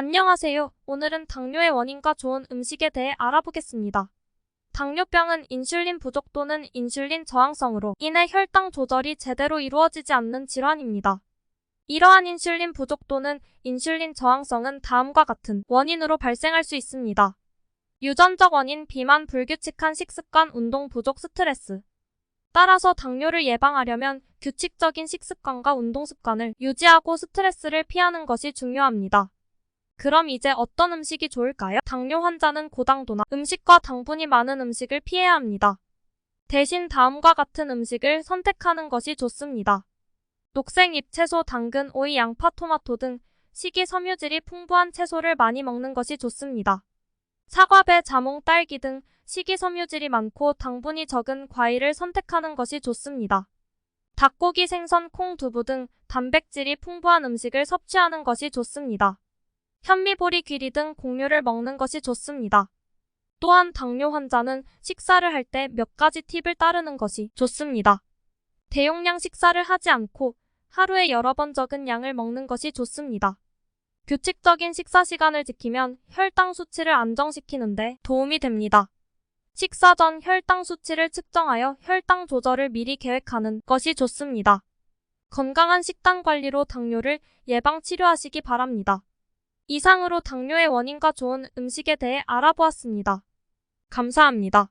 안녕하세요. 오늘은 당뇨의 원인과 좋은 음식에 대해 알아보겠습니다. 당뇨병은 인슐린 부족 또는 인슐린 저항성으로 인해 혈당 조절이 제대로 이루어지지 않는 질환입니다. 이러한 인슐린 부족 또는 인슐린 저항성은 다음과 같은 원인으로 발생할 수 있습니다. 유전적 원인 비만 불규칙한 식습관 운동 부족 스트레스 따라서 당뇨를 예방하려면 규칙적인 식습관과 운동 습관을 유지하고 스트레스를 피하는 것이 중요합니다. 그럼 이제 어떤 음식이 좋을까요? 당뇨 환자는 고당도나 음식과 당분이 많은 음식을 피해야 합니다. 대신 다음과 같은 음식을 선택하는 것이 좋습니다. 녹색 잎 채소, 당근, 오이, 양파, 토마토 등 식이 섬유질이 풍부한 채소를 많이 먹는 것이 좋습니다. 사과, 배, 자몽, 딸기 등 식이섬유질이 많고 당분이 적은 과일을 선택하는 것이 좋습니다. 닭고기, 생선, 콩, 두부 등 단백질이 풍부한 음식을 섭취하는 것이 좋습니다. 현미보리, 귀리 등 곡류를 먹는 것이 좋습니다. 또한 당뇨 환자는 식사를 할 때 몇 가지 팁을 따르는 것이 좋습니다. 대용량 식사를 하지 않고 하루에 여러 번 적은 양을 먹는 것이 좋습니다. 규칙적인 식사 시간을 지키면 혈당 수치를 안정시키는데 도움이 됩니다. 식사 전 혈당 수치를 측정하여 혈당 조절을 미리 계획하는 것이 좋습니다. 건강한 식단 관리로 당뇨를 예방 치료하시기 바랍니다. 이상으로 당뇨의 원인과 좋은 음식에 대해 알아보았습니다. 감사합니다.